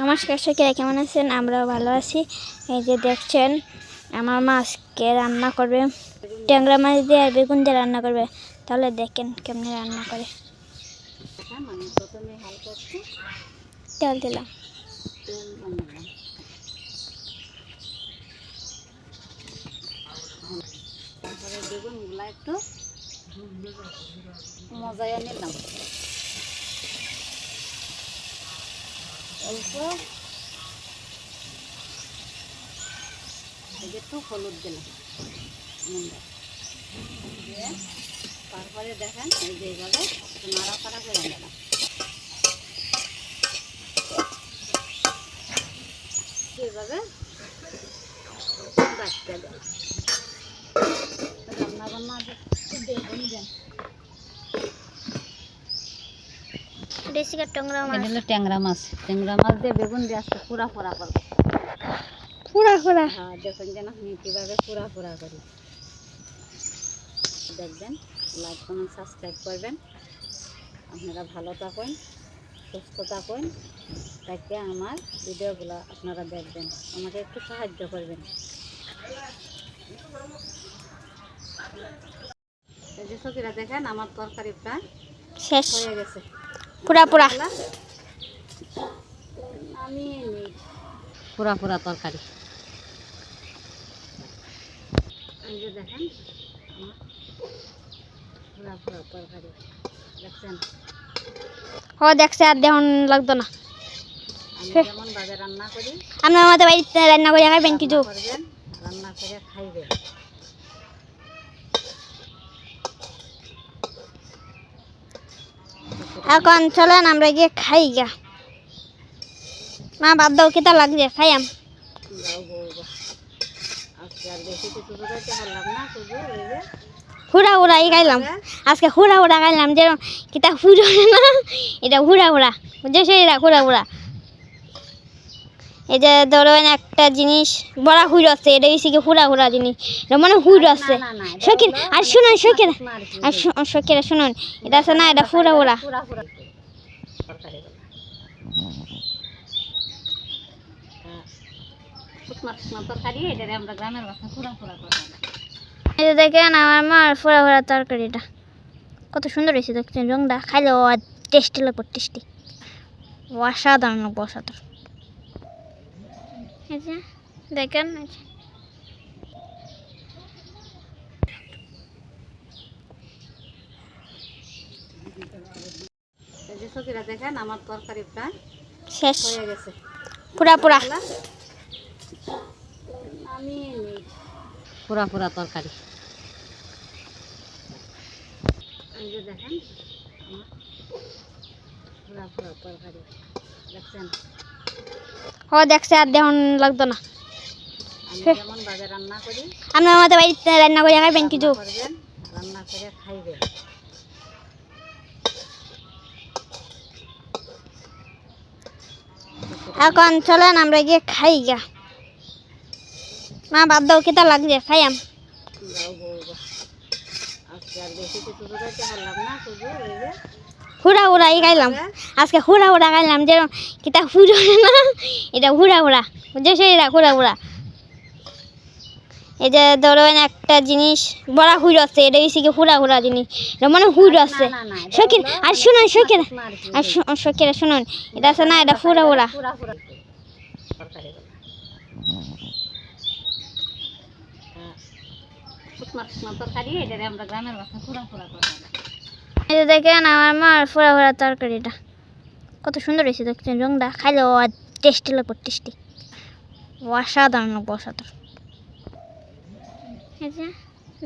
নমস্কার সবাইকে কেমন আছেন? আমরাও ভালো আছি। এই যে দেখছেন, আমার মা আজকে রান্না করবে। ট্যাংরা মাছ দিয়ে আর বেগুন দিয়ে রান্না করবে। তাহলে দেখেন কেমনি রান্না করে। তেল দিলাম। মজায় নিলাম। অল্প। একটু হলুদ দিলাম। দিয়ে তারপরে দেখেন এই যে এইভাবে নাড়াচাড়া করে নিলাম। এভাবে বাচ্চা দেন রান্না বান্না দেখুন দেন ট্যাংরা মাছ। হলো ট্যাংরা মাছ। ট্যাংরা মাছ দিয়ে বেগুন দিয়ে আজকে পুরা পোড়া করব। পুরা পুরা হ্যাঁ দেখুন যেন আমি কীভাবে পুরা পোড়া করি। দেখবেন লাইক কমেন্ট সাবস্ক্রাইব করবেন। আপনারা ভালো থাকুন সুস্থ থাকুন। তাকে আমার ভিডিওগুলো আপনারা দেখবেন। আমাকে একটু সাহায্য করবেন। যে দেখেন আমার তরকারি প্রায় শেষ। হয়ে গেছে। পুরা পুরা আমি পুরা পুরা তরকারি। এই যে দেখেন আমার পুরা পুরা তরকারি। দেখছেন? ও দেখছে আর দেখুন লাগতো না। আপনার আমাদের বাড়িতে রান্না করে খাবেন কিছু রান্না করে খাইবেন এখন চলেন, আমরা গিয়ে খাই গা। মা, বাদ দাও কেটা লাগছে? এই যে হুড়া হুড়া এই খাইলাম। আজকে হুড়া হুড়া খাইলাম যেরকম কিতা হুড়ো না, এটা হুড়া হুড়া। বুঝেছ? এটা হুড়া হুড়া। এই যে ধরেন একটা জিনিস বড়া হুড় আছে এটা হচ্ছে কি হুড়া হুড়া জিনিস। এটা মানে হুড় আছে। হলো আর শুনুন শখিন আর কি। আর শু- শখিরা শুনুন এটা আছে না এটা হুড়া হুড়া। এই যে দেখেন আমার মার ফুরা ফুরা তরকারিটা। কত সুন্দর হয়েছে দেখছেন রংটা। খাইলে টেস্টি লাগবে টেস্টি। অসাধারণ লাগবে অসাধারণ। এই যে দেখেন এই যে। এই দেখেন আমার তরকারি প্রায় শেষ। হয়ে গেছে। পুরা পুরা। আমি পুরা পুরা তরকারি। দেখেন আমার পুরা পুরা তরকারি। দেখছেন? ও দেখছে আর দেখুন লাগতো না। আমি যেমন বাজার রান্না করি আপনার আমাদের বাড়িতে রান্না করে খাবেন কিছু রান্না করে খাইবেন। এখন চলেন আমরা গিয়ে খাই গা। মা বাদ দাও কেতা লাগছে? খাইয়াম যাও আজকে আর বেশি কিছু না হুড়া হুড়া এই খাইলাম আজকে হুড়া হুড়া খাইলাম যেরকম কিতা হুড়ো না এটা হুড়া হুড়া বুঝেছ? এটা হুড়া হুড়া। এই যে ধরেন একটা জিনিস বড়া হুড় আছে এটা হচ্ছে কি হুড়া হুড়া জিনিস। এটা মানে হুড় আছে। শখিন আর শুনুন শখিন আর কি। আর শু- শুনুন এটা আছে না এটা হুড়া শুকনা তরকারি এটারে আমরা গ্রামের ভাষা পুরা পুরা করে যে দেখেন আমার মার ফুরা ফুরা তরকারিটা। কত সুন্দর হয়েছে দেখছেন, রংটা। খাইলে টেস্টি লাগবে টেস্টি অসাধারণ লাগবে অসাধারণ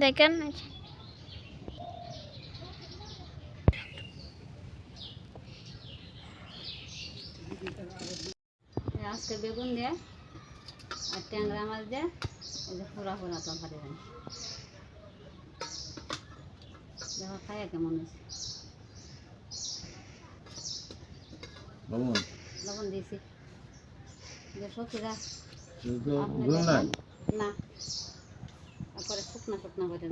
দেখেন আজকে বেগুন দিয়ে আর ট্যাংরা মাছ দিয়ে পুরা পুরা তরকারি দেখো খাইয়া কেমন হয়েছে? লবণ? দিয়েছি। দেখেন। না। তারপরে শুকনা শুকনা করে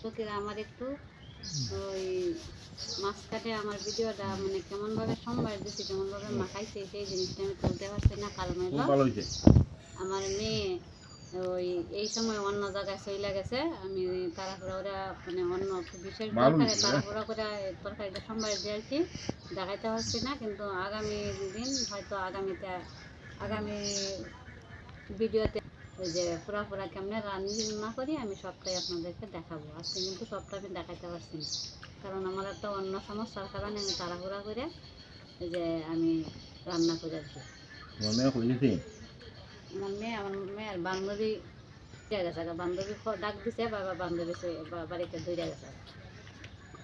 সখীরা আমার একটু ওই মাছ কাটে আমার ভিডিওটা মানে কেমনভাবে সোমবার দিছি কেমনভাবে মাখাইছে সেই জিনিসটা আমি তুলতে পারছি না ভালো হয়েছে আমার মেয়ে ওই এই সময় অন্য জায়গায় চলে গেছে। আমি তাড়াহুড়া করে মানে অন্য বিশেষ দরকারে তাড়াহুড়া করে তরকারিটা সোমবার দিয়েছি দেখাইতে পারছি না কিন্তু আগামী দিন হয়তো আগামীতে আগামী ভিডিওতে ওই যে পুরা পুরা কেমনে রান্না করি আমি সবটাই আপনাদেরকে দেখাবো। আজকে কিন্তু সবটা আমি দেখাইতে পারছি না। কারণ আমার একটা অন্য সমস্যার কারণে আমি তাড়াহুড়া করে যে আমি রান্না করে কি মনে হয়েছে আমার মেয়ে আমার মেয়ের বান্ধবী দিয়ে গেছে। বান্ধবী ডাক দিছে বাবা বান্ধবী বাড়িতে দৌড়ে গেছে।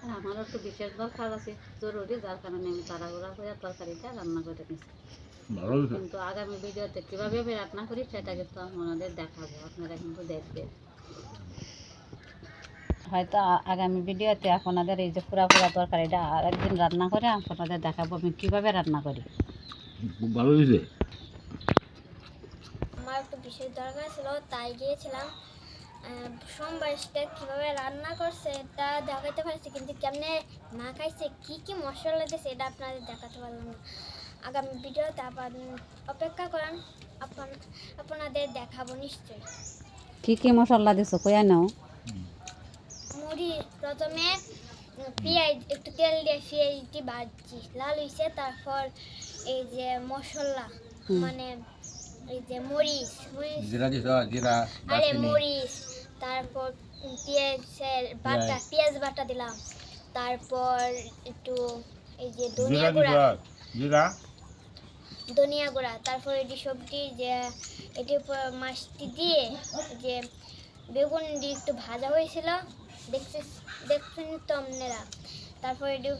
আর আমারও তো বিশেষ দরকার আছে জরুরি যার কারণে আমি তাড়াহুড়া করে তরকারিটা রান্না করে হয়েছে। কিন্তু আগামী ভিডিওতে কীভাবে আমি রান্না করি সেটা কিন্তু আপনাদের দেখাবো আপনারা কিন্তু দেখবেন। হয়তো আগামী ভিডিওতে আপনাদের এই যে পুরা পুরা তরকারিটা আরেকদিন রান্না করে আপনাদের দেখাবো আমি কীভাবে রান্না করি। ভালো হয়েছে। আমার একটু বিশেষ দরকার ছিল তাই গিয়েছিলাম। আহ, সোমবার সেটা কীভাবে রান্না করছে এটা দেখাতে পারছি কিন্তু কেমনে না খাইছে কী কী মশলা দিয়েছে এটা আপনাদের দেখাতে পারলাম না। আগামী ভিডিওতে আবার অপেক্ষা করেন আপন আপনাদের দেখাবো নিশ্চয়ই। কী কী মশলা দিছো কইয়া নাও। মুড়ি প্রথমে পেঁয়াজ একটু তেল দিয়ে পেঁয়াজটি ভাজছি লাল হয়েছে তারপর এই যে মশলা মানে যে মরিচ জিরা দিছ জিরা আরে মরিচ তারপর পেঁয়াজের বাটা পেঁয়াজ। বাটা দিলাম। তারপর একটু এই যে ধনিয়া গুঁড়া। জিরা ধনিয়া গুঁড়া তারপর এটি সবজি যে এটির উপর মাছটি দিয়ে যে বেগুন দিয়ে একটু ভাজা হয়েছিল। দেখছে দেখছেন তো আপনারা? তারপর এটি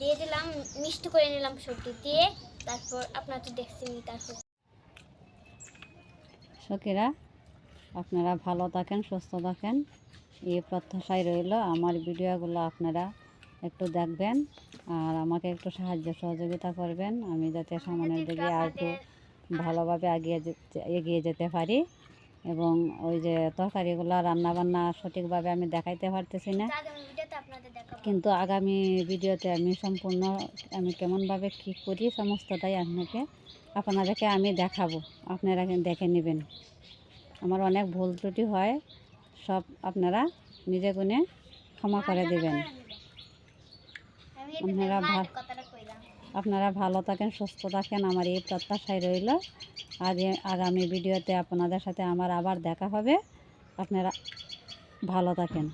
দিয়ে দিলাম মিষ্টি করে নিলাম সবজি দিয়ে। তারপর আপনার তো দেখছেন তারপর সখীরা আপনারা ভালো থাকেন সুস্থ থাকেন। এই প্রত্যাশায় রইল। আমার ভিডিওগুলো আপনারা একটু দেখবেন আর আমাকে একটু সাহায্য সহযোগিতা করবেন। আমি যাতে সামনের দিকে আর একটু ভালোভাবে এগিয়ে যেতে এগিয়ে যেতে পারি এবং ওই যে তরকারিগুলো রান্নাবান্না সঠিকভাবে আমি দেখাইতে পারতেছি না। কিন্তু আগামী ভিডিওতে আমি সম্পূর্ণ আমি কেমনভাবে কী করি সমস্তটাই আপনাকে আপনাদেরকে আমি দেখাবো। আপনারা দেখে নেবেন। আমার অনেক ভুল ত্রুটি হয় সব আপনারা নিজে গুণে ক্ষমা করে দেবেন। আপনারা ভা- আপনারা ভালো থাকেন সুস্থ থাকেন আমার এই প্রত্যাশায় রইল। আজ আগামী ভিডিওতে আপনাদের সাথে আমার আবার দেখা হবে। আপনারা ভালো থাকেন।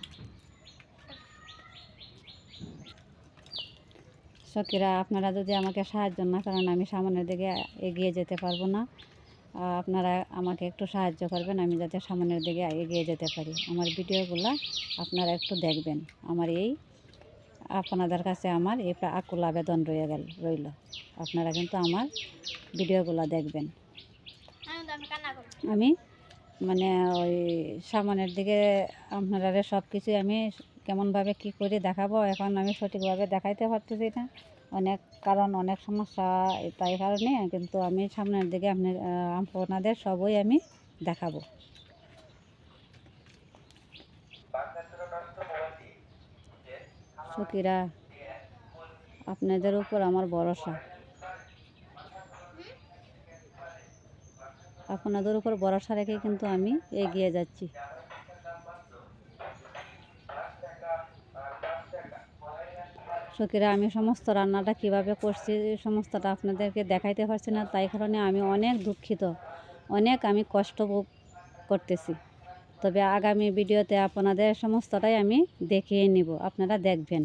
সখীরা আপনারা যদি আমাকে সাহায্য না করেন আমি সামনের দিকে এগিয়ে যেতে পারব না। আপনারা আমাকে একটু সাহায্য করবেন আমি যাতে সামনের দিকে এগিয়ে যেতে পারি। আমার ভিডিওগুলো আপনারা একটু দেখবেন। আমার এই আপনাদের কাছে আমার এই আকুল আবেদন রয়ে গেল রইল। আপনারা কিন্তু আমার ভিডিওগুলো দেখবেন। আমি? মানে ওই সামনের দিকে আপনারা সব কিছুই আমি কেমনভাবে কি করে দেখাবো এখন আমি সঠিকভাবে দেখাইতে পারতেছি না। অনেক কারণ অনেক সমস্যা তাই কারণে কিন্তু আমি সামনের দিকে আপনার আহ, আপনাদের সবই আমি দেখাবো। সখীরা আপনাদের উপর আমার ভরসা। আপনাদের উপর ভরসা রেখে কিন্তু আমি এগিয়ে যাচ্ছি। সখীরা, আমি সমস্ত রান্নাটা কীভাবে করছি, সমস্তটা আপনাদেরকে দেখাইতে পারছি না, তাই কারণে আমি অনেক দুঃখিত, অনেক আমি কষ্ট করতেছি। তবে আগামী ভিডিওতে আপনাদের সমস্তটাই আমি দেখিয়ে নিব, আপনারা দেখবেন।